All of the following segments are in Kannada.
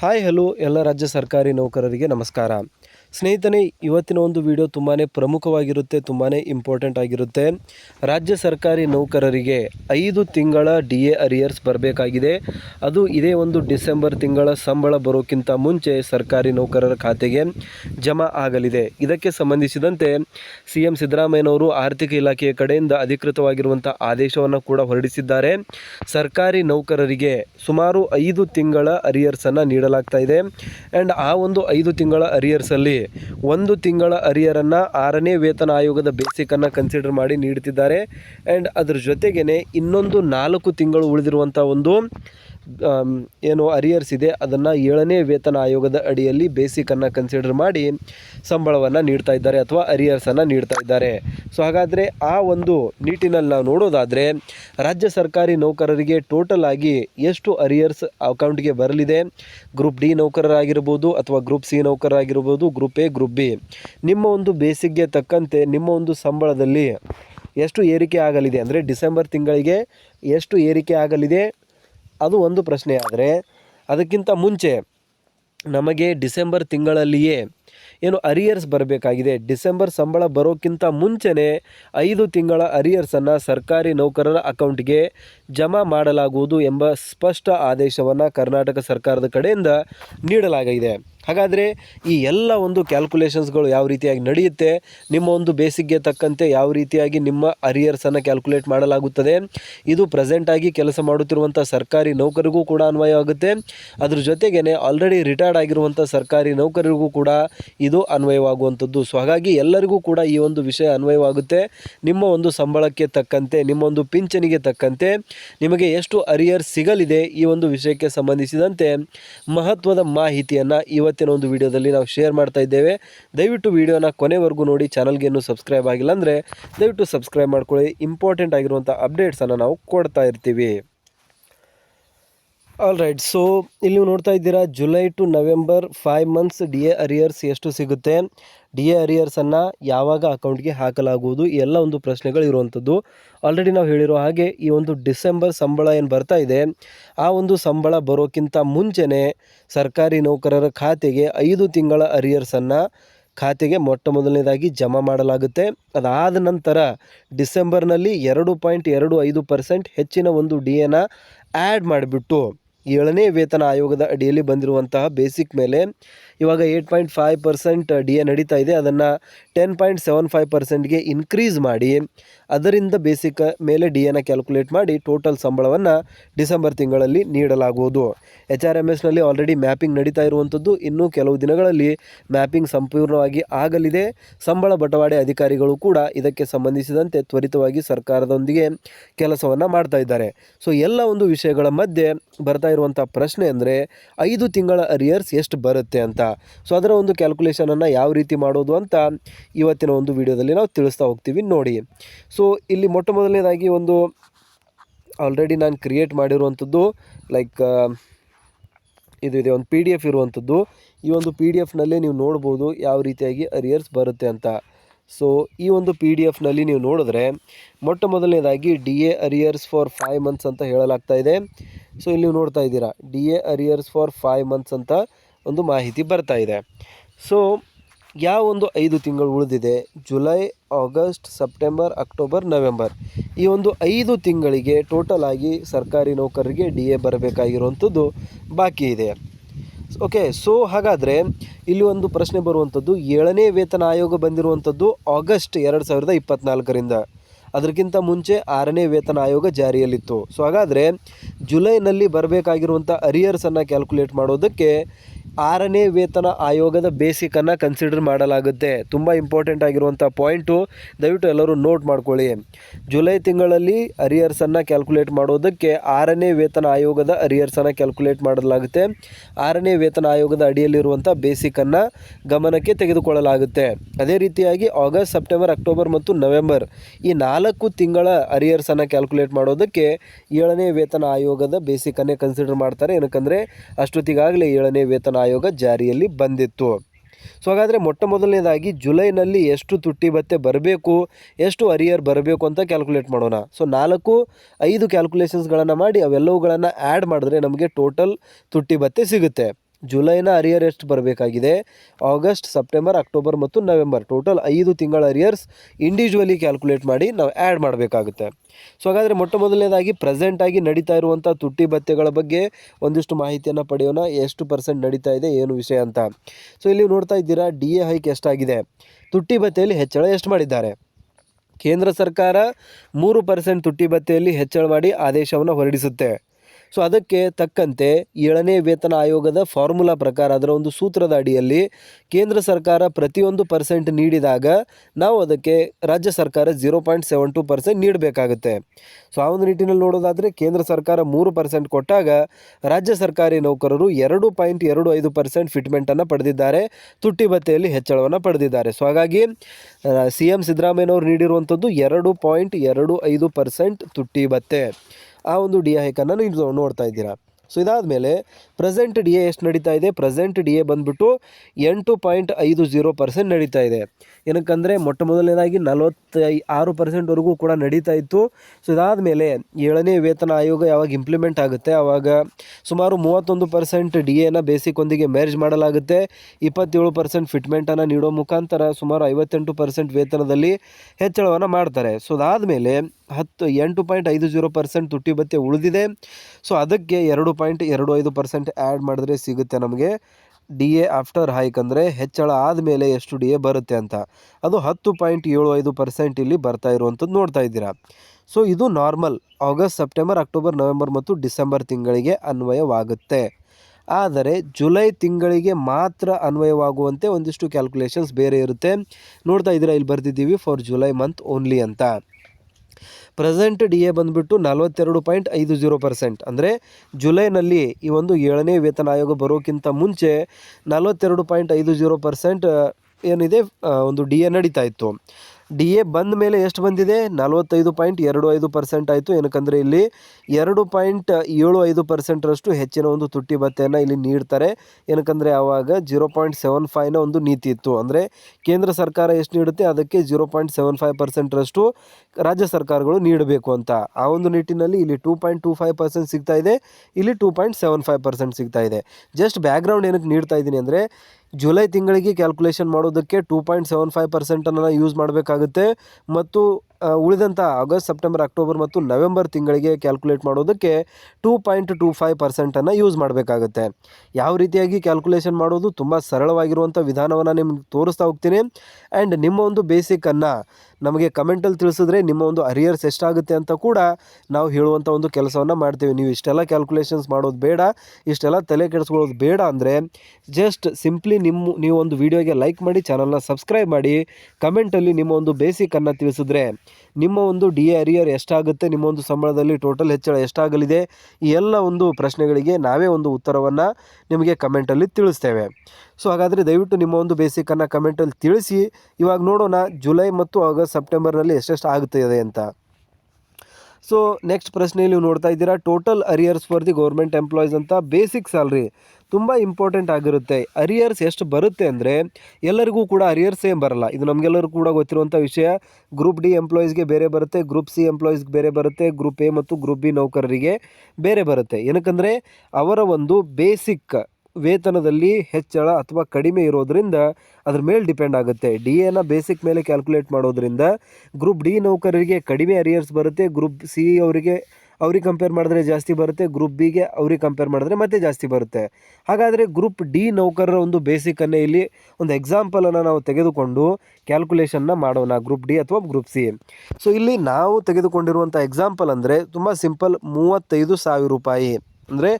ಹಾಯ್ ಹಲೋ ಎಲ್ಲ ರಾಜ್ಯ ಸರ್ಕಾರಿ ನೌಕರರಿಗೆ ನಮಸ್ಕಾರ. ಸ್ನೇಹಿತರೆ ಇವತ್ತಿನ ಒಂದು ವಿಡಿಯೋ ತುಂಬಾ ಪ್ರಮುಖವಾಗಿರುತ್ತೆ ತುಂಬಾ ಇಂಪಾರ್ಟೆಂಟ್ ಆಗಿರುತ್ತೆ. ರಾಜ್ಯ ಸರ್ಕಾರಿ ನೌಕರರಿಗೆ ಐದು ತಿಂಗಳ ಡಿ ಎ ಅರಿಯರ್ಸ್ ಬರಬೇಕಾಗಿದೆ. ಅದು ಇದೇ ಒಂದು ಡಿಸೆಂಬರ್ ತಿಂಗಳ ಸಂಬಳ ಬರೋಕ್ಕಿಂತ ಮುಂಚೆ ಸರ್ಕಾರಿ ನೌಕರರ ಖಾತೆಗೆ ಜಮಾ ಆಗಲಿದೆ. ಇದಕ್ಕೆ ಸಂಬಂಧಿಸಿದಂತೆ ಸಿ ಎಂ ಸಿದ್ದರಾಮಯ್ಯನವರು ಆರ್ಥಿಕ ಇಲಾಖೆಯ ಕಡೆಯಿಂದ ಅಧಿಕೃತವಾಗಿರುವಂಥ ಆದೇಶವನ್ನು ಕೂಡ ಹೊರಡಿಸಿದ್ದಾರೆ. ಸರ್ಕಾರಿ ನೌಕರರಿಗೆ ಸುಮಾರು ಐದು ತಿಂಗಳ ಅರಿಯರ್ಸನ್ನು ನೀಡಲಾಗ್ತಾ ಇದೆ. ಆ್ಯಂಡ್ ಆ ಒಂದು ಐದು ತಿಂಗಳ ಅರಿಯರ್ಸಲ್ಲಿ ಒಂದು ತಿಂಗಳ ಅರಿಯರನ್ನು ಆರನೇ ವೇತನ ಆಯೋಗದ ಬೇಸಿಕನ್ನು ಕನ್ಸಿಡರ್ ಮಾಡಿ ನೀಡುತ್ತಿದ್ದಾರೆ. ಆ್ಯಂಡ್ ಅದ್ರ ಜೊತೆಗೇ ಇನ್ನೊಂದು ನಾಲ್ಕು ತಿಂಗಳು ಉಳಿದಿರುವಂಥ ಒಂದು ಏನು ಅರಿಯರ್ಸ್ ಇದೆ ಅದನ್ನು ಏಳನೇ ವೇತನ ಆಯೋಗದ ಅಡಿಯಲ್ಲಿ ಬೇಸಿಕನ್ನು ಕನ್ಸಿಡರ್ ಮಾಡಿ ಸಂಬಳವನ್ನು ನೀಡ್ತಾ ಇದ್ದಾರೆ ಅಥವಾ ಅರಿಯರ್ಸನ್ನು ನೀಡ್ತಾ ಇದ್ದಾರೆ. ಸೊ ಹಾಗಾದರೆ ಆ ಒಂದು ನಿಟ್ಟಿನಲ್ಲಿ ನಾವು ನೋಡೋದಾದರೆ ರಾಜ್ಯ ಸರ್ಕಾರಿ ನೌಕರರಿಗೆ ಟೋಟಲ್ ಆಗಿ ಎಷ್ಟು ಅರಿಯರ್ಸ್ ಅಕೌಂಟ್ಗೆ ಬರಲಿದೆ? ಗ್ರೂಪ್ ಡಿ ನೌಕರರಾಗಿರ್ಬೋದು ಅಥವಾ ಗ್ರೂಪ್ ಸಿ ನೌಕರರಾಗಿರ್ಬೋದು ಗ್ರೂಪ್ ಎ ಗ್ರೂಪ್ ಬಿ ನಿಮ್ಮ ಒಂದು ಬೇಸಿಕ್ಗೆ ತಕ್ಕಂತೆ, ನಿಮ್ಮ ಒಂದು ಸಂಬಳದಲ್ಲಿ ಎಷ್ಟು ಏರಿಕೆ ಆಗಲಿದೆ? ಅಂದರೆ ಡಿಸೆಂಬರ್ ತಿಂಗಳಿಗೆ ಎಷ್ಟು ಏರಿಕೆ ಆಗಲಿದೆ? ಅದು ಒಂದು ಪ್ರಶ್ನೆ ಆದರೆ ಅದಕ್ಕಿಂತ ಮುಂಚೆ ನಮಗೆ ಡಿಸೆಂಬರ್ ತಿಂಗಳಲ್ಲಿಯೇ ಏನು ಅರಿಯರ್ಸ್ ಬರಬೇಕಾಗಿದೆ. ಡಿಸೆಂಬರ್ ಸಂಬಳ ಬರೋಕ್ಕಿಂತ ಮುಂಚೆನೇ ಐದು ತಿಂಗಳ ಅರಿಯರ್ಸನ್ನು ಸರ್ಕಾರಿ ನೌಕರರ ಅಕೌಂಟ್ಗೆ ಜಮಾ ಮಾಡಲಾಗುವುದು ಎಂಬ ಸ್ಪಷ್ಟ ಆದೇಶವನ್ನು ಕರ್ನಾಟಕ ಸರ್ಕಾರದ ಕಡೆಯಿಂದ ನೀಡಲಾಗಿದೆ. ಹಾಗಾದರೆ ಈ ಎಲ್ಲ ಒಂದು ಕ್ಯಾಲ್ಕುಲೇಷನ್ಸ್ಗಳು ಯಾವ ರೀತಿಯಾಗಿ ನಡೆಯುತ್ತೆ, ನಿಮ್ಮ ಒಂದು ಬೇಸಿಕ್ಗೆ ತಕ್ಕಂತೆ ಯಾವ ರೀತಿಯಾಗಿ ನಿಮ್ಮ ಅರಿಯರ್ಸನ್ನು ಕ್ಯಾಲ್ಕುಲೇಟ್ ಮಾಡಲಾಗುತ್ತದೆ, ಇದು ಪ್ರೆಸೆಂಟಾಗಿ ಕೆಲಸ ಮಾಡುತ್ತಿರುವಂಥ ಸರ್ಕಾರಿ ನೌಕರಿಗೂ ಕೂಡ ಅನ್ವಯವಾಗುತ್ತೆ ಅದ್ರ ಜೊತೆಗೇ ಆಲ್ರೆಡಿ ರಿಟೈರ್ಡ್ ಆಗಿರುವಂಥ ಸರ್ಕಾರಿ ನೌಕರರಿಗೂ ಕೂಡ ಇದು ಅನ್ವಯವಾಗುವಂಥದ್ದು. ಸೊ ಹಾಗಾಗಿ ಎಲ್ಲರಿಗೂ ಕೂಡ ಈ ಒಂದು ವಿಷಯ ಅನ್ವಯವಾಗುತ್ತೆ. ನಿಮ್ಮ ಒಂದು ಸಂಬಳಕ್ಕೆ ತಕ್ಕಂತೆ, ನಿಮ್ಮ ಒಂದು ಪಿಂಚಣಿಗೆ ತಕ್ಕಂತೆ ನಿಮಗೆ ಎಷ್ಟು ಅರಿಯರ್ ಸಿಗಲಿದೆ ಈ ಒಂದು ವಿಷಯಕ್ಕೆ ಸಂಬಂಧಿಸಿದಂತೆ ಮಹತ್ವದ ಮಾಹಿತಿಯನ್ನು ಇವತ್ತಿನ ಒಂದು ವಿಡಿಯೋದಲ್ಲಿ ನಾವು ಶೇರ್ ಮಾಡ್ತಾ ಇದ್ದೇವೆ. ದಯವಿಟ್ಟು ವಿಡಿಯೋನ ಕೊನೆವರೆಗೂ ನೋಡಿ ಚಾನಲ್ಗೆ ಇನ್ನೂ ಸಬ್ಸ್ಕ್ರೈಬ್ ಆಗಿಲ್ಲ ಅಂದರೆ ದಯವಿಟ್ಟು ಸಬ್ಸ್ಕ್ರೈಬ್ ಮಾಡ್ಕೊಳ್ಳಿ. ಇಂಪಾರ್ಟೆಂಟ್ ಆಗಿರುವಂಥ ಅಪ್ಡೇಟ್ಸನ್ನು ನಾವು ಕೊಡ್ತಾ ಇರ್ತೀವಿ. ಆಲ್ ರೈಟ್ ಸೊ ಇಲ್ಲಿ ನೋಡ್ತಾ ಇದ್ದೀರಾ July to November five months D A arrears ಎಷ್ಟು ಸಿಗುತ್ತೆ? ಡಿ ಎ ಅರಿಯರ್ಸನ್ನು ಯಾವಾಗ ಅಕೌಂಟ್ಗೆ ಹಾಕಲಾಗುವುದು ಎಲ್ಲ ಒಂದು ಪ್ರಶ್ನೆಗಳು ಇರುವಂಥದ್ದು. ಆಲ್ರೆಡಿ ನಾವು ಹೇಳಿರೋ ಹಾಗೆ ಈ ಒಂದು ಡಿಸೆಂಬರ್ ಸಂಬಳ ಏನು ಬರ್ತಾ ಇದೆ, ಆ ಒಂದು ಸಂಬಳ ಬರೋಕ್ಕಿಂತ ಮುಂಚೆನೇ ಸರ್ಕಾರಿ ನೌಕರರ ಖಾತೆಗೆ ಐದು ತಿಂಗಳ ಅರಿಯರ್ಸನ್ನು ಖಾತೆಗೆ ಮೊಟ್ಟ ಮೊದಲನೇದಾಗಿ ಜಮಾ ಮಾಡಲಾಗುತ್ತೆ. ಅದಾದ ನಂತರ ಡಿಸೆಂಬರ್ನಲ್ಲಿ ಎರಡು ಪಾಯಿಂಟ್ ಎರಡು ಐದು ಪರ್ಸೆಂಟ್ ಹೆಚ್ಚಿನ ಒಂದು ಡಿ ಎನ ಆ್ಯಡ್ ಮಾಡಿಬಿಟ್ಟು, ಏಳನೇ ವೇತನ ಆಯೋಗದ ಅಡಿಯಲ್ಲಿ ಬಂದಿರುವಂತಹ ಬೇಸಿಕ್ ಮೇಲೆ ಇವಾಗ eight point five percent D A ನಡೀತಾ ಇದೆ. ಅದನ್ನು ಟೆನ್ ಪಾಯಿಂಟ್ ಸೆವೆನ್ ಫೈವ್ ಪರ್ಸೆಂಟ್ಗೆ ಇನ್ಕ್ರೀಸ್ ಮಾಡಿ, ಅದರಿಂದ ಬೇಸಿಕ್ ಮೇಲೆ ಡಿ ಎನ ಕ್ಯಾಲ್ಕುಲೇಟ್ ಮಾಡಿ ಟೋಟಲ್ ಸಂಬಳವನ್ನು ಡಿಸೆಂಬರ್ ತಿಂಗಳಲ್ಲಿ ನೀಡಲಾಗುವುದು. ಎಚ್ ಆರ್ ಎಂ ಎಸ್ನಲ್ಲಿ ಆಲ್ರೆಡಿ ಮ್ಯಾಪಿಂಗ್ ನಡೀತಾ ಇರುವಂಥದ್ದು ಇನ್ನೂ ಕೆಲವು ದಿನಗಳಲ್ಲಿ ಮ್ಯಾಪಿಂಗ್ ಸಂಪೂರ್ಣವಾಗಿ ಆಗಲಿದೆ. ಸಂಬಳ ಬಟವಾಡೆ ಅಧಿಕಾರಿಗಳು ಕೂಡ ಇದಕ್ಕೆ ಸಂಬಂಧಿಸಿದಂತೆ ತ್ವರಿತವಾಗಿ ಸರ್ಕಾರದೊಂದಿಗೆ ಕೆಲಸವನ್ನು ಮಾಡ್ತಾ ಇದ್ದಾರೆ. ಸೊ ಎಲ್ಲ ಒಂದು ವಿಷಯಗಳ ಮಧ್ಯೆ ಬರ್ತಾ ಇರುವಂಥ ಪ್ರಶ್ನೆ ಅಂದರೆ, ಐದು ತಿಂಗಳ ಅರಿಯರ್ಸ್ ಎಷ್ಟು ಬರುತ್ತೆ ಅಂತ. ಸೊ ಅದರ ಒಂದು ಕ್ಯಾಲ್ಕುಲೇಷನನ್ನು ಯಾವ ರೀತಿ ಮಾಡೋದು ಅಂತ ಇವತ್ತಿನ ಒಂದು ವಿಡಿಯೋದಲ್ಲಿ ನಾವು ತಿಳಿಸ್ತಾ ಹೋಗ್ತೀವಿ ನೋಡಿ. ಸೊ ಇಲ್ಲಿ ಮೊಟ್ಟ ಮೊದಲನೇದಾಗಿ ಒಂದು ಆಲ್ರೆಡಿ ನಾನು ಕ್ರಿಯೇಟ್ ಮಾಡಿರುವಂಥದ್ದು ಲೈಕ್ ಇದು ಇದೆ, ಒಂದು ಪಿ ಡಿ ಎಫ್ ಇರುವಂಥದ್ದು. ಈ ಒಂದು ಪಿ ಡಿ ಎಫ್ನಲ್ಲೇ ನೀವು ನೋಡ್ಬೋದು ಯಾವ ರೀತಿಯಾಗಿ ಅರಿಯರ್ಸ್ ಬರುತ್ತೆ ಅಂತ. ಸೊ ಈ ಒಂದು ಪಿ ಡಿ ಎಫ್ನಲ್ಲಿ ನೀವು ನೋಡಿದ್ರೆ ಮೊಟ್ಟ ಮೊದಲನೇದಾಗಿ D A arrears for five months ಅಂತ ಹೇಳಲಾಗ್ತಾ ಇದೆ. ಸೊ ಇಲ್ಲಿ ನೋಡ್ತಾ ಇದ್ದೀರಾ D A arrears for five months ಅಂತ. ಒಂದು ಮಾಹಿತಿ ಬರ್ತಾ ಇದೆ. ಸೊ ಯಾವ ಒಂದು ಐದು ತಿಂಗಳು ಉಳಿದಿದೆ? July, August, September, October, November. ಈ ಒಂದು ಐದು ತಿಂಗಳಿಗೆ ಟೋಟಲ್ ಆಗಿ ಸರ್ಕಾರಿ ನೌಕರರಿಗೆ ಡಿ ಎ ಬರಬೇಕಾಗಿರುವಂಥದ್ದು ಬಾಕಿ ಇದೆ. ಓಕೆ ಸೊ ಹಾಗಾದರೆ ಇಲ್ಲಿ ಒಂದು ಪ್ರಶ್ನೆ ಬರುವಂಥದ್ದು, ಏಳನೇ ವೇತನ ಆಯೋಗ ಬಂದಿರುವಂಥದ್ದು ಆಗಸ್ಟ್ ಎರಡು ಸಾವಿರದ ಇಪ್ಪತ್ತ್ನಾಲ್ಕರಿಂದ ಅದಕ್ಕಿಂತ ಮುಂಚೆ ಆರನೇ ವೇತನ ಆಯೋಗ ಜಾರಿಯಲ್ಲಿತ್ತು. ಸೊ ಹಾಗಾದರೆ ಜುಲೈನಲ್ಲಿ ಬರಬೇಕಾಗಿರುವಂಥ ಅರಿಯರ್ಸನ್ನು ಕ್ಯಾಲ್ಕುಲೇಟ್ ಮಾಡೋದಕ್ಕೆ ಆರನೇ ವೇತನ ಆಯೋಗದ ಬೇಸಿಕನ್ನು ಕನ್ಸಿಡರ್ ಮಾಡಲಾಗುತ್ತೆ. ತುಂಬ ಇಂಪಾರ್ಟೆಂಟ್ ಆಗಿರುವಂಥ ಪಾಯಿಂಟು ದಯವಿಟ್ಟು ಎಲ್ಲರೂ ನೋಟ್ ಮಾಡ್ಕೊಳ್ಳಿ. ಜುಲೈ ತಿಂಗಳಲ್ಲಿ ಅರಿಯರ್ಸನ್ನು ಕ್ಯಾಲ್ಕುಲೇಟ್ ಮಾಡೋದಕ್ಕೆ ಆರನೇ ವೇತನ ಆಯೋಗದ ಅರಿಯರ್ಸನ್ನು ಕ್ಯಾಲ್ಕುಲೇಟ್ ಮಾಡಲಾಗುತ್ತೆ. ಆರನೇ ವೇತನ ಆಯೋಗದ ಅಡಿಯಲ್ಲಿರುವಂಥ ಬೇಸಿಕನ್ನು ಗಮನಕ್ಕೆ ತೆಗೆದುಕೊಳ್ಳಲಾಗುತ್ತೆ. ಅದೇ ರೀತಿಯಾಗಿ ಆಗಸ್ಟ್, ಸೆಪ್ಟೆಂಬರ್, ಅಕ್ಟೋಬರ್ ಮತ್ತು ನವೆಂಬರ್ ಈ ನಾಲ್ಕು ತಿಂಗಳ ಅರಿಯರ್ಸನ್ನು ಕ್ಯಾಲ್ಕುಲೇಟ್ ಮಾಡೋದಕ್ಕೆ ಏಳನೇ ವೇತನ ಆಯೋಗದ ಬೇಸಿಕನ್ನೇ ಕನ್ಸಿಡರ್ ಮಾಡ್ತಾರೆ. ಏನಕ್ಕಂದರೆ, ಅಷ್ಟೊತ್ತಿಗಾಗಲೇ ಏಳನೇ ವೇತನ ಆಯೋಗ ಜಾರಿಯಲ್ಲಿ ಬಂದಿತ್ತು. ಸೊ ಹಾಗಾದರೆ ಮೊಟ್ಟ ಮೊದಲನೇದಾಗಿ ಜುಲೈನಲ್ಲಿ ಎಷ್ಟು ತುಟ್ಟಿ ಭತ್ತೆ ಬರಬೇಕು, ಎಷ್ಟು ಅರಿಯರ್ ಬರಬೇಕು ಅಂತ ಕ್ಯಾಲ್ಕುಲೇಟ್ ಮಾಡೋಣ. ಸೊ ನಾಲ್ಕು, ಐದು ಕ್ಯಾಲ್ಕುಲೇಷನ್ಸ್ಗಳನ್ನು ಮಾಡಿ ಅವೆಲ್ಲವುಗಳನ್ನು ಆ್ಯಡ್ ಮಾಡಿದ್ರೆ ನಮಗೆ ಟೋಟಲ್ ತುಟ್ಟಿ ಭತ್ತೆ ಸಿಗುತ್ತೆ. ಜುಲೈನ ಅರಿಯರ್ ಎಷ್ಟು ಬರಬೇಕಾಗಿದೆ? ಆಗಸ್ಟ್, ಸೆಪ್ಟೆಂಬರ್, ಅಕ್ಟೋಬರ್ ಮತ್ತು ನವೆಂಬರ್. ಟೋಟಲ್ ಐದು ತಿಂಗಳ ಅರಿಯರ್ಸ್ ಇಂಡಿವಿಜುವಲಿ ಕ್ಯಾಲ್ಕುಲೇಟ್ ಮಾಡಿ ನಾವು ಆ್ಯಡ್ ಮಾಡಬೇಕಾಗುತ್ತೆ. ಸೊ, ಹಾಗಾದರೆ ಮೊಟ್ಟ ಮೊದಲನೇದಾಗಿ ಪ್ರೆಸೆಂಟಾಗಿ ನಡೀತಾ ಇರುವಂಥ ತುಟ್ಟಿ ಭತ್ಯೆಗಳ ಬಗ್ಗೆ ಒಂದಿಷ್ಟು ಮಾಹಿತಿಯನ್ನು ಪಡೆಯೋಣ. ಎಷ್ಟು ಪರ್ಸೆಂಟ್ ನಡೀತಾ ಇದೆ, ಏನು ವಿಷಯ ಅಂತ. ಸೊ, ಇಲ್ಲಿ ನೋಡ್ತಾ ಇದ್ದೀರಾ, ಡಿ ಎ ಹೈಕ್ ಎಷ್ಟಾಗಿದೆ? ತುಟ್ಟಿ ಭತ್ಯೆಯಲ್ಲಿ ಹೆಚ್ಚಳ ಎಷ್ಟು ಮಾಡಿದ್ದಾರೆ? ಕೇಂದ್ರ ಸರ್ಕಾರ ಮೂರು ಪರ್ಸೆಂಟ್ ತುಟ್ಟಿ ಭತ್ಯೆಯಲ್ಲಿ ಹೆಚ್ಚಳ ಮಾಡಿ ಆದೇಶವನ್ನು ಹೊರಡಿಸುತ್ತೆ. ಸೊ ಅದಕ್ಕೆ ತಕ್ಕಂತೆ ಏಳನೇ ವೇತನ ಆಯೋಗದ ಫಾರ್ಮುಲಾ ಪ್ರಕಾರ ಅದರ ಒಂದು ಸೂತ್ರದ ಅಡಿಯಲ್ಲಿ ಕೇಂದ್ರ ಸರ್ಕಾರ ಪ್ರತಿಯೊಂದು ಪರ್ಸೆಂಟ್ ನೀಡಿದಾಗ ನಾವು ಅದಕ್ಕೆ ರಾಜ್ಯ ಸರ್ಕಾರ zero point seven two percent ನೀಡಬೇಕಾಗುತ್ತೆ. So ಆ ಒಂದು ನಿಟ್ಟಿನಲ್ಲಿ ನೋಡೋದಾದರೆ ಕೇಂದ್ರ ಸರ್ಕಾರ ಮೂರು ಪರ್ಸೆಂಟ್ ಕೊಟ್ಟಾಗ ರಾಜ್ಯ ಸರ್ಕಾರಿ ನೌಕರರು ಎರಡು ಪಾಯಿಂಟ್ ಎರಡು ಐದು ಪರ್ಸೆಂಟ್ ಫಿಟ್ಮೆಂಟನ್ನು ಪಡೆದಿದ್ದಾರೆ, ತುಟ್ಟಿ ಭತ್ತೆಯಲ್ಲಿ ಹೆಚ್ಚಳವನ್ನು ಪಡೆದಿದ್ದಾರೆ. ಸೊ ಹಾಗಾಗಿ ಸಿ ಎಂ ಸಿದ್ದರಾಮಯ್ಯನವರು ನೀಡಿರುವಂಥದ್ದು ಎರಡು ಪಾಯಿಂಟ್ ಎರಡು ಐದು ಪರ್ಸೆಂಟ್ ತುಟ್ಟಿ ಭತ್ಯೆ ಆ ಒಂದು ಡಿ ಎ ಹೈಕನ್ನು ನೀವು ನೋಡ್ತಾ ಇದ್ದೀರಾ. ಸೊ ಇದಾದಮೇಲೆ ಪ್ರೆಸೆಂಟ್ ಡಿ ಎ ಎಷ್ಟು ನಡೀತಾ ಇದೆ? ಪ್ರೆಸೆಂಟ್ ಡಿ ಎ ಬಂದುಬಿಟ್ಟು ಎಂಟು ಪಾಯಿಂಟ್ ಐದು ಜೀರೋ ಪರ್ಸೆಂಟ್ ನಡೀತಾ ಇದೆ. ಏನಕ್ಕಂದರೆ ಮೊಟ್ಟ ಮೊದಲನೇದಾಗಿ ನಲವತ್ತೈ ಆರು ಪರ್ಸೆಂಟ್ವರೆಗೂ ಕೂಡ ನಡೀತಾ ಇತ್ತು. ಸೊ ಇದಾದಮೇಲೆ ಏಳನೇ ವೇತನ ಆಯೋಗ ಯಾವಾಗ ಇಂಪ್ಲಿಮೆಂಟ್ ಆಗುತ್ತೆ? ಆವಾಗ ಸುಮಾರು ಮೂವತ್ತೊಂದು ಪರ್ಸೆಂಟ್ ಡಿ ಎನ ಬೇಸಿಕ್ಕೊಂದಿಗೆ ಮ್ಯಾರೇಜ್ ಮಾಡಲಾಗುತ್ತೆ. ಇಪ್ಪತ್ತೇಳು ಪರ್ಸೆಂಟ್ ಫಿಟ್ಮೆಂಟನ್ನು ನೀಡೋ ಮುಖಾಂತರ ಸುಮಾರು ಐವತ್ತೆಂಟು ಪರ್ಸೆಂಟ್ ವೇತನದಲ್ಲಿ ಹೆಚ್ಚಳವನ್ನು ಮಾಡ್ತಾರೆ. ಸೊ ಅದಾದಮೇಲೆ ಹತ್ತು ಎಂಟು ಪಾಯಿಂಟ್ ಐದು ಜೀರೋ ಪರ್ಸೆಂಟ್ ತುಟ್ಟಿ ಬತ್ತೆ ಉಳಿದಿದೆ. ಸೊ ಅದಕ್ಕೆ ಎರಡು ಪಾಯಿಂಟ್ ಎರಡು ಐದು ಪರ್ಸೆಂಟ್ ಆ್ಯಡ್ ಮಾಡಿದ್ರೆ ಸಿಗುತ್ತೆ ನಮಗೆ ಡಿ ಎ ಆಫ್ಟರ್ ಹೈಕ್ ಅಂದರೆ ಹೆಚ್ಚಳ ಆದಮೇಲೆ ಎಷ್ಟು ಡಿ ಎ ಬರುತ್ತೆ ಅಂತ. ಅದು ಹತ್ತು ಪಾಯಿಂಟ್ ಏಳು ಐದು ಪರ್ಸೆಂಟ್ ಇಲ್ಲಿ ಬರ್ತಾ ಇರುವಂಥದ್ದು ನೋಡ್ತಾ ಇದ್ದೀರಾ. ಸೊ ಇದು normal August September October November ಮತ್ತು ಡಿಸೆಂಬರ್ ತಿಂಗಳಿಗೆ ಅನ್ವಯವಾಗುತ್ತೆ. ಆದರೆ ಜುಲೈ ತಿಂಗಳಿಗೆ ಮಾತ್ರ ಅನ್ವಯವಾಗುವಂತೆ ಒಂದಿಷ್ಟು ಕ್ಯಾಲ್ಕುಲೇಷನ್ಸ್ ಬೇರೆ ಇರುತ್ತೆ. ನೋಡ್ತಾ ಇದ್ದೀರಾ, ಇಲ್ಲಿ ಬರ್ತಿದ್ದೀವಿ ಫಾರ್ ಜುಲೈ ಮಂತ್ ಓನ್ಲಿ ಅಂತ. ಪ್ರೆಸೆಂಟ್ ಡಿ ಎ ಬಂದುಬಿಟ್ಟು ನಲವತ್ತೆರಡು ಪಾಯಿಂಟ್ ಐದು ಜೀರೋ ಪರ್ಸೆಂಟ್. ಅಂದರೆ ಜುಲೈನಲ್ಲಿ ಈ ಒಂದು ಏಳನೇ ವೇತನ ಆಯೋಗ ಬರೋಕ್ಕಿಂತ ಮುಂಚೆ ನಲವತ್ತೆರಡು ಪಾಯಿಂಟ್ ಐದು ಜೀರೋ ಪರ್ಸೆಂಟ್ ಏನಿದೆ ಒಂದು ಡಿ ಎ ನಡೀತಾ ಇತ್ತು. ಡಿ ಎ ಬಂದ ಮೇಲೆ ಎಷ್ಟು ಬಂದಿದೆ? ನಲವತ್ತೈದು ಪಾಯಿಂಟ್ ಎರಡು ಐದು ಪರ್ಸೆಂಟ್ ಆಯಿತು. ಏನಕ್ಕಂದರೆ ಇಲ್ಲಿ ಎರಡು ಪಾಯಿಂಟ್ ಏಳು ಐದು ಪರ್ಸೆಂಟ್ರಷ್ಟು ಹೆಚ್ಚಿನ ಒಂದು ತುಟ್ಟಿ ಭತ್ತೆಯನ್ನು ಇಲ್ಲಿ ನೀಡ್ತಾರೆ. ಏನಕ್ಕಂದರೆ ಆವಾಗ ಜೀರೋ ಪಾಯಿಂಟ್ ಸೆವೆನ್ ಫೈವ್ನ ಒಂದು ನೀತಿ ಇತ್ತು. ಅಂದರೆ ಕೇಂದ್ರ ಸರ್ಕಾರ ಎಷ್ಟು ನೀಡುತ್ತೆ? ಅದಕ್ಕೆ ಜೀರೋ ಪಾಯಿಂಟ್ ಸೆವೆನ್ ಫೈವ್ ಪರ್ಸೆಂಟ್ರಷ್ಟು ರಾಜ್ಯ ಸರ್ಕಾರಗಳು ನೀಡಬೇಕು ಅಂತ. ಆ ಒಂದು ನಿಟ್ಟಿನಲ್ಲಿ ಇಲ್ಲಿ two point two five percent ಸಿಗ್ತಾ ಇದೆ. ಇಲ್ಲಿ two point seven five percent ಸಿಗ್ತಾ ಇದೆ. ಜಸ್ಟ್ ಬ್ಯಾಕ್ಗ್ರೌಂಡ್ ಏನಕ್ಕೆ ನೀಡ್ತಾ ಇದ್ದೀನಿ ಅಂದರೆ ಜುಲೈ ತಿಂಗಳಿಗೆ ಕ್ಯಾಲ್ಕುಲೇಷನ್ ಮಾಡೋದಕ್ಕೆ ಟೂ ಪಾಯಿಂಟ್ ಸೆವೆನ್ ಫೈವ್ ಪರ್ಸೆಂಟನ್ನು ಯೂಸ್ ಮಾಡಬೇಕಾಗುತ್ತೆ. ಮತ್ತು ಉಳಿದಂಥ ಆಗಸ್ಟ್, ಸೆಪ್ಟೆಂಬರ್, ಅಕ್ಟೋಬರ್ ಮತ್ತು ನವೆಂಬರ್ ತಿಂಗಳಿಗೆ ಕ್ಯಾಲ್ಕುಲೇಟ್ ಮಾಡೋದಕ್ಕೆ ಟೂ ಪಾಯಿಂಟ್ ಟೂ ಫೈವ್ ಪರ್ಸೆಂಟನ್ನು ಯೂಸ್ ಮಾಡಬೇಕಾಗುತ್ತೆ. ಯಾವ ರೀತಿಯಾಗಿ ಕ್ಯಾಲ್ಕುಲೇಷನ್ ಮಾಡೋದು? ತುಂಬ ಸರಳವಾಗಿರುವಂಥ ವಿಧಾನವನ್ನು ನಿಮ್ಗೆ ತೋರಿಸ್ತಾ ಹೋಗ್ತೀನಿ. ಆ್ಯಂಡ್ ನಿಮ್ಮ ಒಂದು ಬೇಸಿಕನ್ನು ನಮಗೆ ಕಮೆಂಟಲ್ಲಿ ತಿಳಿಸಿದ್ರೆ ನಿಮ್ಮ ಒಂದು ಅರಿಯರ್ಸ್ ಎಷ್ಟಾಗುತ್ತೆ ಅಂತ ಕೂಡ ನಾವು ಹೇಳುವಂಥ ಒಂದು ಕೆಲಸವನ್ನು ಮಾಡ್ತೀವಿ. ನೀವು ಇಷ್ಟೆಲ್ಲ ಕ್ಯಾಲ್ಕುಲೇಷನ್ಸ್ ಮಾಡೋದು ಬೇಡ, ಇಷ್ಟೆಲ್ಲ ತಲೆ ಕೆಡಿಸ್ಕೊಳ್ಳೋದು ಬೇಡ ಅಂದರೆ ಜಸ್ಟ್ ಸಿಂಪ್ಲಿ ನಿಮ್ಮ ನೀವು ಒಂದು ವಿಡಿಯೋಗೆ ಲೈಕ್ ಮಾಡಿ, ಚಾನಲ್ನ ಸಬ್ಸ್ಕ್ರೈಬ್ ಮಾಡಿ, ಕಮೆಂಟಲ್ಲಿ ನಿಮ್ಮ ಒಂದು ಬೇಸಿಕನ್ನು ತಿಳಿಸಿದ್ರೆ ನಿಮ್ಮ ಒಂದು ಡಿ ಎ ಅರಿಯರ್ ಎಷ್ಟಾಗುತ್ತೆ, ನಿಮ್ಮ ಒಂದು ಸಂಬಳದಲ್ಲಿ ಟೋಟಲ್ ಹೆಚ್ಚಳ ಎಷ್ಟಾಗಲಿದೆ, ಈ ಎಲ್ಲ ಒಂದು ಪ್ರಶ್ನೆಗಳಿಗೆ ನಾವೇ ಒಂದು ಉತ್ತರವನ್ನು ನಿಮಗೆ ಕಮೆಂಟಲ್ಲಿ ತಿಳಿಸ್ತೇವೆ. ಸೊ ಹಾಗಾದರೆ ದಯವಿಟ್ಟು ನಿಮ್ಮ ಒಂದು ಬೇಸಿಕನ್ನು ಕಮೆಂಟಲ್ಲಿ ತಿಳಿಸಿ, ಇವಾಗ ನೋಡೋಣ ಜುಲೈ ಮತ್ತು ಆಗಸ್ಟ್ ಸೆಪ್ಟೆಂಬರ್ನಲ್ಲಿ ಎಷ್ಟೆಷ್ಟು ಆಗುತ್ತದೆ ಅಂತ. ಸೊ ನೆಕ್ಸ್ಟ್ ಪ್ರಶ್ನೆಯಲ್ಲಿ ನೀವು ನೋಡ್ತಾ ಇದ್ದೀರಾ total arrears for the government employees ಅಂತ ಬೇಸಿಕ್ ಸ್ಯಾಲ್ರಿ ತುಂಬ ಇಂಪಾರ್ಟೆಂಟ್ ಆಗಿರುತ್ತೆ. ಅರಿಯರ್ಸ್ ಎಷ್ಟು ಬರುತ್ತೆ ಅಂದರೆ, ಎಲ್ಲರಿಗೂ ಕೂಡ ಅರಿಯರ್ಸ್ ಏನು ಬರಲ್ಲ. ಇದು ನಮಗೆಲ್ಲರೂ ಕೂಡ ಗೊತ್ತಿರುವಂಥ ವಿಷಯ. ಗ್ರೂಪ್ ಡಿ ಎಂಪ್ಲಾಯೀಸ್ಗೆ ಬೇರೆ ಬರುತ್ತೆ ಗ್ರೂಪ್ ಸಿ ಎಂಪ್ಲಾಯೀಸ್ಗೆ ಬೇರೆ ಬರುತ್ತೆ ಗ್ರೂಪ್ ಎ ಮತ್ತು ಗ್ರೂಪ್ ಬಿ ನೌಕರರಿಗೆ ಬೇರೆ ಬರುತ್ತೆ. ಏನಕ್ಕಂದರೆ, ಅವರ ಒಂದು ಬೇಸಿಕ್ ವೇತನದಲ್ಲಿ ಹೆಚ್ಚಳ ಅಥವಾ ಕಡಿಮೆ ಇರೋದರಿಂದ ಅದ್ರ ಮೇಲೆ ಡಿಪೆಂಡ್ ಆಗುತ್ತೆ. ಡಿ ಎನ ಬೇಸಿಕ್ ಮೇಲೆ ಕ್ಯಾಲ್ಕುಲೇಟ್ ಮಾಡೋದ್ರಿಂದ ಗ್ರೂಪ್ ಡಿ ನೌಕರರಿಗೆ ಕಡಿಮೆ ಅರಿಯರ್ಸ್ ಬರುತ್ತೆ ಗ್ರೂಪ್ ಸಿ ಅವರಿಗೆ ಅವ್ರಿಗೆ ಕಂಪೇರ್ ಮಾಡಿದ್ರೆ ಜಾಸ್ತಿ ಬರುತ್ತೆ ಗ್ರೂಪ್ ಬಿಗೆ ಅವ್ರಿಗೆ ಕಂಪೇರ್ ಮಾಡಿದ್ರೆ ಮತ್ತೆ ಜಾಸ್ತಿ ಬರುತ್ತೆ. ಹಾಗಾದರೆ ಗ್ರೂಪ್ ಡಿ ನೌಕರರ ಒಂದು ಬೇಸಿಕನ್ನೇ ಇಲ್ಲಿ ಒಂದು ಎಕ್ಸಾಂಪಲನ್ನು ನಾವು ತೆಗೆದುಕೊಂಡು ಕ್ಯಾಲ್ಕುಲೇಷನ್ನ ಮಾಡೋಣ ಗ್ರೂಪ್ ಡಿ ಅಥವಾ ಗ್ರೂಪ್ ಸಿ ಸೊ ಇಲ್ಲಿ ನಾವು ತೆಗೆದುಕೊಂಡಿರುವಂಥ ಎಕ್ಸಾಂಪಲ್ ಅಂದರೆ ತುಂಬ ಸಿಂಪಲ್ ಮೂವತ್ತೈದು ಸಾವಿರ ರೂಪಾಯಿ. ಅಂದರೆ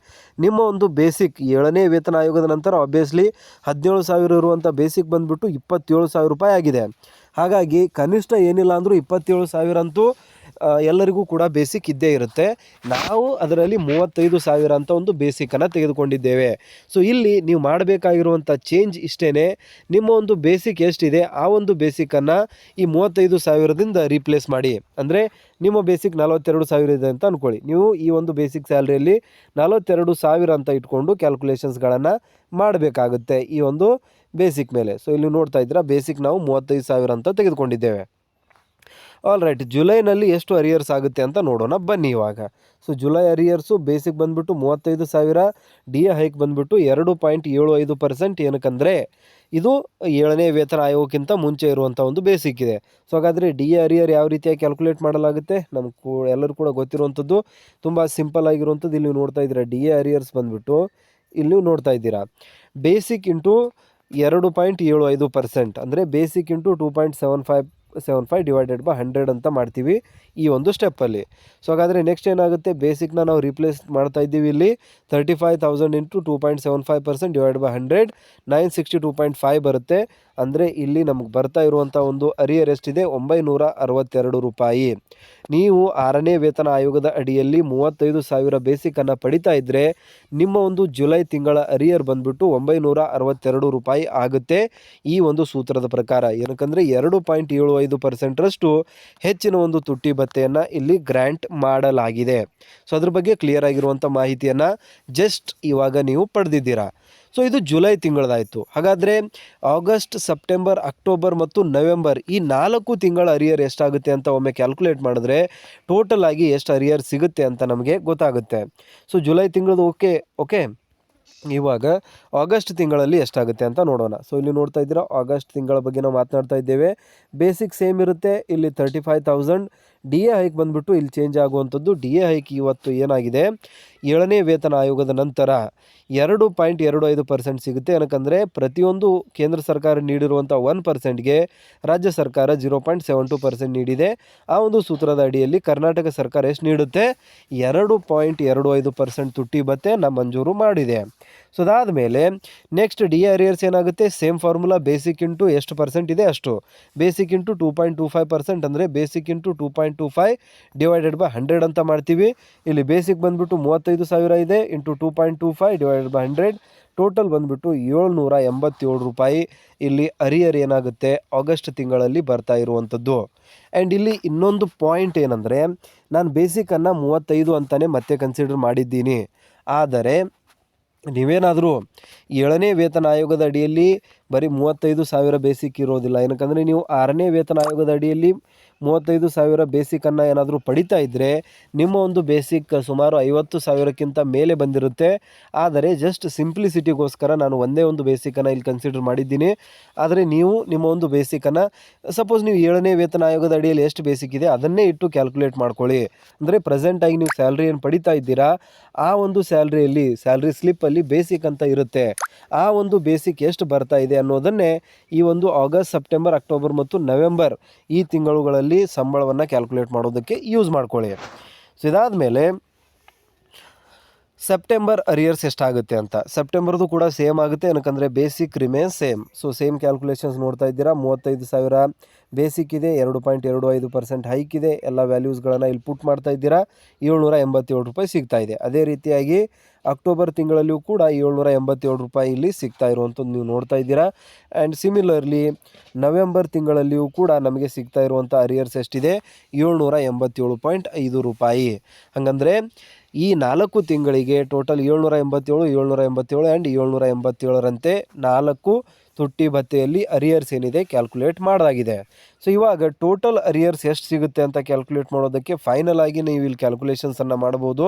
ನಿಮ್ಮ ಒಂದು ಬೇಸಿಕ್ ಏಳನೇ ವೇತನ ಆಯೋಗದ ನಂತರ ಆಬ್ವಿಯಸ್ಲಿ ಹದಿನೇಳು ಸಾವಿರ ಇರುವಂಥ ಬೇಸಿಕ್ ಬಂದುಬಿಟ್ಟು ಇಪ್ಪತ್ತೇಳು ಸಾವಿರ ರೂಪಾಯಿ ಆಗಿದೆ. ಹಾಗಾಗಿ ಕನಿಷ್ಠ ಏನಿಲ್ಲ ಅಂದರೂ ಇಪ್ಪತ್ತೇಳು ಸಾವಿರ ಅಂತೂ ಎಲ್ಲರಿಗೂ ಕೂಡ ಬೇಸಿಕ್ ಇದ್ದೇ ಇರುತ್ತೆ. ನಾವು ಅದರಲ್ಲಿ ಮೂವತ್ತೈದು ಸಾವಿರ ಅಂತ ಒಂದು ಬೇಸಿಕನ್ನು ತೆಗೆದುಕೊಂಡಿದ್ದೇವೆ. ಸೊ ಇಲ್ಲಿ ನೀವು ಮಾಡಬೇಕಾಗಿರುವಂಥ ಚೇಂಜ್ ಇಷ್ಟೇ ನಿಮ್ಮ ಒಂದು ಬೇಸಿಕ್ ಎಷ್ಟಿದೆ, ಆ ಒಂದು ಬೇಸಿಕನ್ನು ಈ ಮೂವತ್ತೈದು ಸಾವಿರದಿಂದ ರೀಪ್ಲೇಸ್ ಮಾಡಿ. ಅಂದರೆ, ನಿಮ್ಮ ಬೇಸಿಕ್ ನಲವತ್ತೆರಡು ಸಾವಿರ ಇದೆ ಅಂತ ಅಂದ್ಕೊಳ್ಳಿ ನೀವು ಈ ಒಂದು ಬೇಸಿಕ್ ಸ್ಯಾಲ್ರಿಯಲ್ಲಿ ನಲವತ್ತೆರಡು ಸಾವಿರ ಅಂತ ಇಟ್ಕೊಂಡು ಕ್ಯಾಲ್ಕುಲೇಷನ್ಸ್ಗಳನ್ನು ಮಾಡಬೇಕಾಗುತ್ತೆ ಈ ಒಂದು ಬೇಸಿಕ್ ಮೇಲೆ. ಸೊ ಇಲ್ಲಿ ನೋಡ್ತಾ ಇದ್ದೀರಾ ಬೇಸಿಕ್ ನಾವು ಮೂವತ್ತೈದು ಸಾವಿರ ಅಂತ ತೆಗೆದುಕೊಂಡಿದ್ದೇವೆ. ಆಲ್ ರೈಟ್ ಜುಲೈನಲ್ಲಿ ಎಷ್ಟು ಅರಿಯರ್ಸ್ ಆಗುತ್ತೆ ಅಂತ ನೋಡೋಣ. ಬನ್ನಿ ಇವಾಗ. ಸೊ ಜುಲೈ ಅರಿಯರ್ಸು ಬೇಸಿಕ್ ಬಂದುಬಿಟ್ಟು ಮೂವತ್ತೈದು ಸಾವಿರ ಡಿ ಎ ಹೈಕ್ ಬಂದುಬಿಟ್ಟು ಎರಡು ಪಾಯಿಂಟ್ ಏಳು ಐದು ಪರ್ಸೆಂಟ್ ಏನಕ್ಕಂದರೆ, ಇದು ಏಳನೇ ವೇತನ ಆಯೋಗಕ್ಕಿಂತ ಮುಂಚೆ ಇರುವಂಥ ಒಂದು ಬೇಸಿಕ್ ಇದೆ. ಸೊ ಹಾಗಾದರೆ ಡಿ ಎ ಅರಿಯರ್ ಯಾವ ರೀತಿಯಾಗಿ ಕ್ಯಾಲ್ಕುಲೇಟ್ ಮಾಡಲಾಗುತ್ತೆ? ನಮ್ಮ ಕೂ, ಎಲ್ಲರೂ ಕೂಡ ಗೊತ್ತಿರುವಂಥದ್ದು, ತುಂಬ ಸಿಂಪಲ್ ಆಗಿರುವಂಥದ್ದು ಇಲ್ಲಿ ನೋಡ್ತಾ ಇದ್ದೀರಾ. ಡಿ ಎ ಅರಿಯರ್ಸ್ ಬಂದುಬಿಟ್ಟು ಇಲ್ಲಿ ನೋಡ್ತಾ ಇದ್ದೀರಾ. ಬೇಸಿಕ್ ಇಂಟು ಎರಡು ಪಾಯಿಂಟ್ ಏಳು ಐದು ಪರ್ಸೆಂಟ್ ಅಂದರೆ basic into two point seven five seven five divided by hundred ಅಂತ ಮಾಡ್ತೀವಿ ಈ ಒಂದು ಸ್ಟೆಪ್ಪಲ್ಲಿ ಸೊ ಹಾಗಾದರೆ ನೆಕ್ಸ್ಟ್ ಏನಾಗುತ್ತೆ? ಬೇಸಿಕ್ನ ನಾವು ರಿಪ್ಲೇಸ್ ಮಾಡ್ತಾ ಇದ್ದೀವಿ ಇಲ್ಲಿ. Thirty five thousand into two point seven five percent divide by hundred nine sixty two point five ಬರುತ್ತೆ. ಅಂದರೆ ಇಲ್ಲಿ ನಮ್ಗೆ ಬರ್ತಾ ಇರುವಂಥ ಒಂದು ಅರಿಯರ್ ಎಷ್ಟಿದೆ? ಒಂಬೈನೂರ ಅರವತ್ತೆರಡು ರೂಪಾಯಿ. ನೀವು ಆರನೇ ವೇತನ ಆಯೋಗದ ಅಡಿಯಲ್ಲಿ ಮೂವತ್ತೈದು ಸಾವಿರ ಬೇಸಿಕನ್ನು ಪಡಿತಾ ಇದ್ದರೆ ನಿಮ್ಮ ಒಂದು ಜುಲೈ ತಿಂಗಳ ಅರಿಯರ್ ಬಂದ್ಬಿಟ್ಟು ಒಂಬೈನೂರ ಅರವತ್ತೆರಡು ರೂಪಾಯಿ ಆಗುತ್ತೆ. ಈ ಒಂದು ಸೂತ್ರದ ಪ್ರಕಾರ. ಏನಕ್ಕಂದರೆ ಎರಡು ಪಾಯಿಂಟ್ ಏಳು ಐದು ಪರ್ಸೆಂಟ್ರಷ್ಟು ಹೆಚ್ಚಿನ ಒಂದು ತುಟ್ಟಿ ಭತ್ತೆಯನ್ನು ಇಲ್ಲಿ ಗ್ರ್ಯಾಂಟ್ ಮಾಡಲಾಗಿದೆ. ಸೊ ಅದ್ರ ಬಗ್ಗೆ ಕ್ಲಿಯರ್ ಆಗಿರುವಂಥ ಮಾಹಿತಿಯನ್ನು ಜಸ್ಟ್ ಇವಾಗ ನೀವು ಪಡೆದಿದ್ದೀರಾ. ಸೊ ಇದು ಜುಲೈ ತಿಂಗಳದಾಯಿತು. ಹಾಗಾದರೆ ಆಗಸ್ಟ್, ಸೆಪ್ಟೆಂಬರ್, ಅಕ್ಟೋಬರ್ ಮತ್ತು ನವೆಂಬರ್ ಈ ನಾಲ್ಕು ತಿಂಗಳ ಅರಿಯರ್ ಎಷ್ಟಾಗುತ್ತೆ ಅಂತ ಒಮ್ಮೆ ಕ್ಯಾಲ್ಕುಲೇಟ್ ಮಾಡಿದ್ರೆ ಟೋಟಲ್ ಆಗಿ ಎಷ್ಟು ಅರಿಯರ್ ಸಿಗುತ್ತೆ ಅಂತ ನಮಗೆ ಗೊತ್ತಾಗುತ್ತೆ. ಸೊ ಜುಲೈ ತಿಂಗಳದು ಓಕೆ ಓಕೆ ಇವಾಗ ಆಗಸ್ಟ್ ತಿಂಗಳಲ್ಲಿ ಎಷ್ಟಾಗುತ್ತೆ ಅಂತ ನೋಡೋಣ. ಸೊ ಇಲ್ಲಿ ನೋಡ್ತಾ ಇದ್ದೀರಾ, ಆಗಸ್ಟ್ ತಿಂಗಳ ಬಗ್ಗೆ ನಾವು ಮಾತನಾಡ್ತಾ ಇದ್ದೇವೆ. ಬೇಸಿಕ್ ಸೇಮ್ ಇರುತ್ತೆ, ಇಲ್ಲಿ thirty five thousand D A hike ಬಂದುಬಿಟ್ಟು ಇಲ್ಲಿ ಚೇಂಜ್ ಆಗುವಂಥದ್ದು ಡಿ ಎ ಹೈಕ್ ಇವತ್ತು ಏನಾಗಿದೆ? ಏಳನೇ ವೇತನ ಆಯೋಗದ ನಂತರ ಎರಡು ಪಾಯಿಂಟ್ ಎರಡು ಐದು ಪರ್ಸೆಂಟ್ ಸಿಗುತ್ತೆ. ಏನಕ್ಕಂದರೆ ಪ್ರತಿಯೊಂದು ಕೇಂದ್ರ ಸರ್ಕಾರ ನೀಡಿರುವಂಥ ಒನ್ ಪರ್ಸೆಂಟ್ಗೆ ರಾಜ್ಯ ಸರ್ಕಾರ zero point seven two percent ನೀಡಿದೆ. ಆ ಒಂದು ಸೂತ್ರದ ಅಡಿಯಲ್ಲಿ ಕರ್ನಾಟಕ ಸರ್ಕಾರ ಎಷ್ಟು ನೀಡುತ್ತೆ? ಎರಡು ಪಾಯಿಂಟ್ ಎರಡು ಐದು ಪರ್ಸೆಂಟ್ ತುಟ್ಟಿ ಭತ್ತೆ ಮಂಜೂರು ಮಾಡಿದೆ. ಸೊ ಅದಾದಮೇಲೆ ನೆಕ್ಸ್ಟ್ ಡಿ ಅರಿಯರ್ಸ್ ಏನಾಗುತ್ತೆ? ಸೇಮ್ ಫಾರ್ಮುಲಾ ಬೇಸಿಕ್ ಇಂಟು ಎಷ್ಟು ಪರ್ಸೆಂಟ್ ಇದೆ? ಅಷ್ಟು. Basic into two point two five percent ಅಂದರೆ basic into two point two five divided by hundred ಅಂತ ಮಾಡ್ತೀವಿ. ಇಲ್ಲಿ ಬೇಸಿಕ್ ಬಂದುಬಿಟ್ಟು ಮೂವತ್ತೈದು ಸಾವಿರ ಇದೆ into two point two five divided by hundred total ಬಂದುಬಿಟ್ಟು ಏಳ್ನೂರ ಎಂಬತ್ತೇಳು ರೂಪಾಯಿ. ಇಲ್ಲಿ ಅರಿಯರ್ ಏನಾಗುತ್ತೆ? ಆಗಸ್ಟ್ ತಿಂಗಳಲ್ಲಿ ಬರ್ತಾ ಇರುವಂಥದ್ದು. ಆ್ಯಂಡ್ ಇಲ್ಲಿ ಇನ್ನೊಂದು ಪಾಯಿಂಟ್ ಏನಂದರೆ, ನಾನು ಬೇಸಿಕನ್ನು ಮೂವತ್ತೈದು ಅಂತಲೇ ಮತ್ತೆ ಕನ್ಸಿಡರ್ ಮಾಡಿದ್ದೀನಿ. ಆದರೆ, ನೀವೇನಾದರೂ ಏಳನೇ ವೇತನ ಆಯೋಗದ ಅಡಿಯಲ್ಲಿ ಬರೀ ಮೂವತ್ತೈದು ಸಾವಿರ ಬೇಸಿಕ್ ಇರೋದಿಲ್ಲ. ಏನಕ್ಕಂದರೆ ನೀವು ಆರನೇ ವೇತನ ಆಯೋಗದ ಅಡಿಯಲ್ಲಿ ಮೂವತ್ತೈದು ಸಾವಿರ ಬೇಸಿಕನ್ನು ಏನಾದರೂ ಪಡಿತಾ ಇದ್ದರೆ ನಿಮ್ಮ ಒಂದು ಬೇಸಿಕ್ ಸುಮಾರು ಐವತ್ತು ಸಾವಿರಕ್ಕಿಂತ ಮೇಲೆ ಬಂದಿರುತ್ತೆ. ಆದರೆ ಜಸ್ಟ್ ಸಿಂಪ್ಲಿಸಿಟಿಗೋಸ್ಕರ ನಾನು ಒಂದೇ ಒಂದು ಬೇಸಿಕನ್ನು ಇಲ್ಲಿ ಕನ್ಸಿಡರ್ ಮಾಡಿದ್ದೀನಿ. ಆದರೆ ನೀವು ನಿಮ್ಮ ಒಂದು ಬೇಸಿಕನ್ನು ಸಪೋಸ್ ನೀವು ಏಳನೇ ವೇತನ ಆಯೋಗದ ಅಡಿಯಲ್ಲಿ ಎಷ್ಟು ಬೇಸಿಕ್ ಇದೆ ಅದನ್ನೇ ಇಟ್ಟು ಕ್ಯಾಲ್ಕುಲೇಟ್ ಮಾಡ್ಕೊಳ್ಳಿ. ಅಂದರೆ ಪ್ರೆಸೆಂಟಾಗಿ ನೀವು ಸ್ಯಾಲ್ರಿ ಏನು ಪಡಿತಾ ಇದ್ದೀರಾ, ಆ ಒಂದು ಸ್ಯಾಲ್ರಿಯಲ್ಲಿ ಸ್ಯಾಲ್ರಿ ಸ್ಲಿಪ್ಪಲ್ಲಿ ಬೇಸಿಕ್ ಅಂತ ಇರುತ್ತೆ. ಆ ಒಂದು ಬೇಸಿಕ್ ಎಷ್ಟು ಬರ್ತಾ ಇದೆ ಅನ್ನೋದನ್ನೇ ಈ ಒಂದು ಆಗಸ್ಟ್, ಸೆಪ್ಟೆಂಬರ್, ಅಕ್ಟೋಬರ್ ಮತ್ತು ನವೆಂಬರ್ ಈ ತಿಂಗಳುಗಳಲ್ಲಿ ಸಂಬಳವನ್ನು ಕ್ಯಾಲ್ಕುಲೇಟ್ ಮಾಡೋದಕ್ಕೆ ಯೂಸ್ ಮಾಡ್ಕೊಳ್ಳಿ. ಸೊ ಇದಾದಮೇಲೆ ಸೆಪ್ಟೆಂಬರ್ ಅರಿಯರ್ಸ್ ಎಷ್ಟಾಗುತ್ತೆ ಅಂತ. ಸೆಪ್ಟೆಂಬರ್ದು ಕೂಡ ಸೇಮ್ ಆಗುತ್ತೆ. ಏನಕ್ಕಂದರೆ basic remain same so same calculations ನೋಡ್ತಾ ಇದ್ದೀರಾ. ಮೂವತ್ತೈದು ಸಾವಿರ ಬೇಸಿಕ್ ಇದೆ, ಎರಡು ಪಾಯಿಂಟ್ ಎರಡು ಐದು ಪರ್ಸೆಂಟ್ ಹೈಕ್ ಇದೆ. ಎಲ್ಲ ವ್ಯಾಲ್ಯೂಸ್ಗಳನ್ನು ಇಲ್ಲಿ ಪುಟ್ ಮಾಡ್ತಾ ಇದ್ದೀರಾ. ಏಳ್ನೂರ ಎಂಬತ್ತೇಳು ರೂಪಾಯಿ ಸಿಗ್ತಾ ಇದೆ. ಅದೇ ರೀತಿಯಾಗಿ ಅಕ್ಟೋಬರ್ ತಿಂಗಳಲ್ಲಿಯೂ ಕೂಡ ಏಳ್ನೂರ ಎಂಬತ್ತೇಳು ರೂಪಾಯಿ ಇಲ್ಲಿ ಸಿಗ್ತಾ ಇರುವಂಥದ್ದು ನೀವು ನೋಡ್ತಾ ಇದ್ದೀರಾ. ಆ್ಯಂಡ್ ಸಿಮಿಲರ್ಲಿ ನವೆಂಬರ್ ತಿಂಗಳಲ್ಲಿಯೂ ಕೂಡ ನಮಗೆ ಸಿಗ್ತಾ ಇರುವಂಥ ಅರಿಯರ್ಸ್ ಎಷ್ಟಿದೆ? ಏಳ್ನೂರ ಎಂಬತ್ತೇಳು ಪಾಯಿಂಟ್ ಐದು ರೂಪಾಯಿ. ಹಾಗಂದರೆ ಈ ನಾಲ್ಕು ತಿಂಗಳಿಗೆ ಟೋಟಲ್ ಏಳ್ನೂರ ಎಂಬತ್ತೇಳು ಏಳ್ನೂರ ಎಂಬತ್ತೇಳು ಆ್ಯಂಡ್ ಏಳ್ನೂರ ಎಂಬತ್ತೇಳರಂತೆ ನಾಲ್ಕು ತುಟ್ಟಿ ಭತ್ತೆಯಲ್ಲಿ ಅರಿಯರ್ಸ್ ಏನಿದೆ ಕ್ಯಾಲ್ಕುಲೇಟ್ ಮಾಡಲಾಗಿದೆ. ಸೊ ಇವಾಗ ಟೋಟಲ್ ಅರಿಯರ್ಸ್ ಎಷ್ಟು ಸಿಗುತ್ತೆ ಅಂತ ಕ್ಯಾಲ್ಕುಲೇಟ್ ಮಾಡೋದಕ್ಕೆ ಫೈನಲ್ ಆಗಿ ನೀವು ಇಲ್ಲಿ ಕ್ಯಾಲ್ಕುಲೇಷನ್ಸನ್ನು ಮಾಡ್ಬೋದು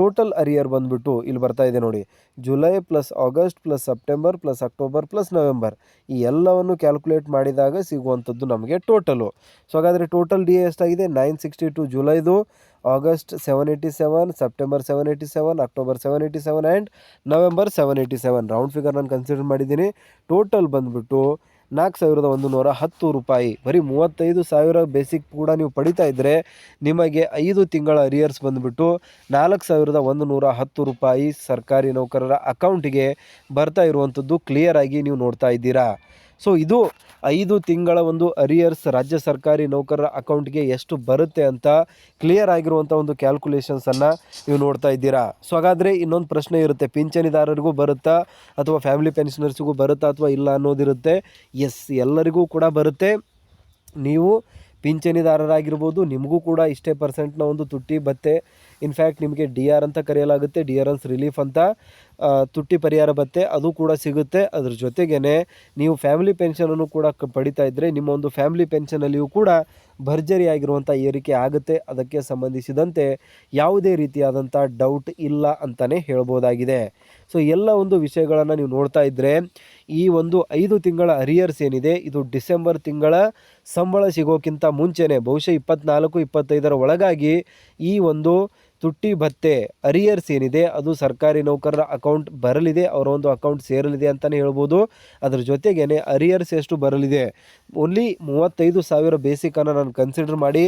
ಟೋಟಲ್ ಅರಿಯರ್ ಬಂದುಬಿಟ್ಟು ಇಲ್ಲಿ ಬರ್ತಾ ಇದೆ ನೋಡಿ. July plus August plus September plus October plus November ಈ ಎಲ್ಲವನ್ನು ಕ್ಯಾಲ್ಕುಲೇಟ್ ಮಾಡಿದಾಗ ಸಿಗುವಂಥದ್ದು ನಮಗೆ ಟೋಟಲು. ಸೊ ಹಾಗಾದರೆ ಟೋಟಲ್ ಡಿ ಎಷ್ಟಾಗಿದೆ? Nine sixty two ಜುಲೈದು. August seven eighty seven September seven eighty seven October seven eighty seven and November seven eighty seven round figure ನಾನು ಕನ್ಸಿಡರ್ ಮಾಡಿದ್ದೀನಿ. ಟೋಟಲ್ ಬಂದುಬಿಟ್ಟು ನಾಲ್ಕು ಸಾವಿರದ ಒಂದು ನೂರ ಹತ್ತು ರೂಪಾಯಿ. ಬರೀ ಮೂವತ್ತೈದು ಸಾವಿರ ಬೇಸಿಕ್ ಕೂಡ ನೀವು ಪಡಿತಾ ಇದ್ದರೆ ನಿಮಗೆ ಐದು ತಿಂಗಳ ಅರಿಯರ್ಸ್ ಬಂದುಬಿಟ್ಟು ನಾಲ್ಕು ಸಾವಿರದ ಒಂದು ನೂರ ಹತ್ತು ರೂಪಾಯಿ ಸರ್ಕಾರಿ ನೌಕರರ ಅಕೌಂಟಿಗೆ ಬರ್ತಾ ಇರುವಂಥದ್ದು ಕ್ಲಿಯರಾಗಿ ನೀವು ನೋಡ್ತಾ ಇದ್ದೀರಾ. ಸೊ ಇದು ಐದು ತಿಂಗಳ ಒಂದು ಅರಿಯರ್ಸ್ ರಾಜ್ಯ ಸರ್ಕಾರಿ ನೌಕರರ ಅಕೌಂಟ್ಗೆ ಎಷ್ಟು ಬರುತ್ತೆ ಅಂತ ಕ್ಲಿಯರ್ ಆಗಿರುವಂಥ ಒಂದು ಕ್ಯಾಲ್ಕುಲೇಷನ್ಸನ್ನು ನೀವು ನೋಡ್ತಾ ಇದ್ದೀರಾ. ಸೊ ಹಾಗಾದರೆ ಇನ್ನೊಂದು ಪ್ರಶ್ನೆ ಇರುತ್ತೆ. ಪಿಂಚಣಿದಾರರಿಗೂ ಬರುತ್ತಾ ಅಥವಾ ಫ್ಯಾಮಿಲಿ ಪೆನ್ಷನರ್ಸ್ಗೂ ಬರುತ್ತಾ ಅಥವಾ ಇಲ್ಲ ಅನ್ನೋದಿರುತ್ತೆ? ಎಸ್ ಎಲ್ಲರಿಗೂ ಕೂಡ ಬರುತ್ತೆ. ನೀವು ಪಿಂಚಣಿದಾರರಾಗಿರ್ಬೋದು, ನಿಮಗೂ ಕೂಡ ಇಷ್ಟೇ ಪರ್ಸೆಂಟ್ನ ಒಂದು ತುಟ್ಟಿ ಭತ್ತೆ ಇನ್ಫ್ಯಾಕ್ಟ್ ನಿಮಗೆ ಡಿ ಆರ್ ಅಂತ ಕರೆಯಲಾಗುತ್ತೆ. ಡಿ ಆರ್ ಎಲ್ಸ್ ರಿಲೀಫ್ ಅಂತ ತುಟ್ಟಿ ಪರಿಹಾರ ಬತ್ತೆ, ಅದು ಕೂಡ ಸಿಗುತ್ತೆ. ಅದ್ರ ಜೊತೆಗೇ ನೀವು ಫ್ಯಾಮಿಲಿ ಪೆನ್ಷನನ್ನು ಕೂಡ ಪಡಿತಾ ಇದ್ದರೆ ನಿಮ್ಮ ಒಂದು ಫ್ಯಾಮಿಲಿ ಪೆನ್ಷನಲ್ಲಿಯೂ ಕೂಡ ಭರ್ಜರಿಯಾಗಿರುವಂಥ ಏರಿಕೆ ಆಗುತ್ತೆ. ಅದಕ್ಕೆ ಸಂಬಂಧಿಸಿದಂತೆ ಯಾವುದೇ ರೀತಿಯಾದಂಥ ಡೌಟ್ ಇಲ್ಲ ಅಂತಲೇ ಹೇಳ್ಬೋದಾಗಿದೆ. ಸೊ ಎಲ್ಲ ಒಂದು ವಿಷಯಗಳನ್ನು ನೀವು ನೋಡ್ತಾ ಇದ್ದರೆ ಈ ಒಂದು ಐದು ತಿಂಗಳ ಅರಿಯರ್ಸ್ ಏನಿದೆ, ಇದು ಡಿಸೆಂಬರ್ ತಿಂಗಳ ಸಂಬಳ ಸಿಗೋಕ್ಕಿಂತ ಮುಂಚೆನೇ, ಬಹುಶಃ ಇಪ್ಪತ್ನಾಲ್ಕು, ಇಪ್ಪತ್ತೈದರ ಒಳಗಾಗಿ ಈ ಒಂದು ತುಟ್ಟಿ ಭತ್ತೆ ಅರಿಯರ್ಸ್ ಏನಿದೆ, ಅದು ಸರ್ಕಾರಿ ನೌಕರರ ಅಕೌಂಟ್ ಬರಲಿದೆ, ಅವರ ಒಂದು ಅಕೌಂಟ್ ಸೇರಲಿದೆ ಅಂತಲೇ ಹೇಳ್ಬೋದು. ಅದ್ರ ಜೊತೆಗೇ ಅರಿಯರ್ಸ್ ಎಷ್ಟು ಬರಲಿದೆ? ಓನ್ಲಿ ಮೂವತ್ತೈದು ಸಾವಿರ ಬೇಸಿಕನ್ನು ನಾನು ಕನ್ಸಿಡರ್ ಮಾಡಿ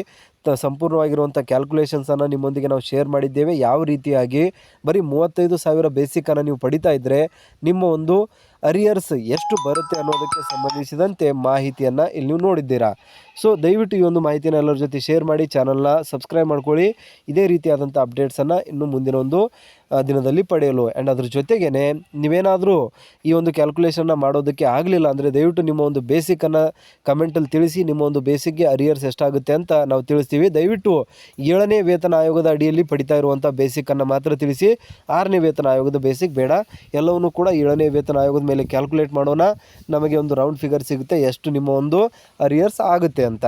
ತ ಸಂಪೂರ್ಣವಾಗಿರುವಂಥ ಕ್ಯಾಲ್ಕುಲೇಷನ್ಸನ್ನು ನಿಮ್ಮೊಂದಿಗೆ ನಾವು ಶೇರ್ ಮಾಡಿದ್ದೇವೆ. ಯಾವ ರೀತಿಯಾಗಿ? ಬರೀ ಮೂವತ್ತೈದು ಸಾವಿರ ಬೇಸಿಕನ್ನು ನೀವು ಪಡಿತಾ ಇದ್ದರೆ ನಿಮ್ಮ ಒಂದು ಅರಿಯರ್ಸ್ ಎಷ್ಟು ಬರುತ್ತೆ ಅನ್ನೋದಕ್ಕೆ ಸಂಬಂಧಿಸಿದಂತೆ ಮಾಹಿತಿಯನ್ನು ಇಲ್ಲಿ ನೀವು ನೋಡಿದ್ದೀರಾ. ಸೊ ದಯವಿಟ್ಟು ಈ ಒಂದು ಮಾಹಿತಿನ ಎಲ್ಲರ ಜೊತೆ ಶೇರ್ ಮಾಡಿ ಚಾನಲ್ನ ಸಬ್ಸ್ಕ್ರೈಬ್ ಮಾಡ್ಕೊಳ್ಳಿ. ಇದೇ ರೀತಿಯಾದಂಥ ಅಪ್ಡೇಟ್ಸನ್ನು ಇನ್ನು ಮುಂದಿನ ಒಂದು ದಿನದಲ್ಲಿ ಪಡೆಯಲು. ಆ್ಯಂಡ್ ಅದ್ರ ಜೊತೆಗೇ ನೀವೇನಾದರೂ ಈ ಒಂದು ಕ್ಯಾಲ್ಕುಲೇಷನ್ನ ಮಾಡೋದಕ್ಕೆ ಆಗಲಿಲ್ಲ ಅಂದರೆ ದಯವಿಟ್ಟು ನಿಮ್ಮ ಒಂದು ಬೇಸಿಕನ್ನು ಕಮೆಂಟಲ್ಲಿ ತಿಳಿಸಿ, ನಿಮ್ಮ ಒಂದು ಬೇಸಿಕ್ಗೆ ಅರಿಯರ್ಸ್ ಎಷ್ಟಾಗುತ್ತೆ ಅಂತ ನಾವು ತಿಳಿಸ್ತೀವಿ. ದಯವಿಟ್ಟು ಏಳನೇ ವೇತನ ಆಯೋಗದ ಅಡಿಯಲ್ಲಿ ಪಡಿತಾ ಇರುವಂಥ ಬೇಸಿಕನ್ನು ಮಾತ್ರ ತಿಳಿಸಿ, ಆರನೇ ವೇತನ ಆಯೋಗದ ಬೇಸಿಕ್ ಬೇಡ. ಎಲ್ಲವನ್ನೂ ಕೂಡ ಏಳನೇ ವೇತನ ಆಯೋಗದ ಮೇಲೆ ಕ್ಯಾಲ್ಕುಲೇಟ್ ಮಾಡೋಣ. ನಮಗೆ ಒಂದು ರೌಂಡ್ ಫಿಗರ್ ಸಿಗುತ್ತೆ, ಎಷ್ಟು ನಿಮ್ಮ ಒಂದು ಅರಿಯರ್ಸ್ ಆಗುತ್ತೆ ಅಂತ.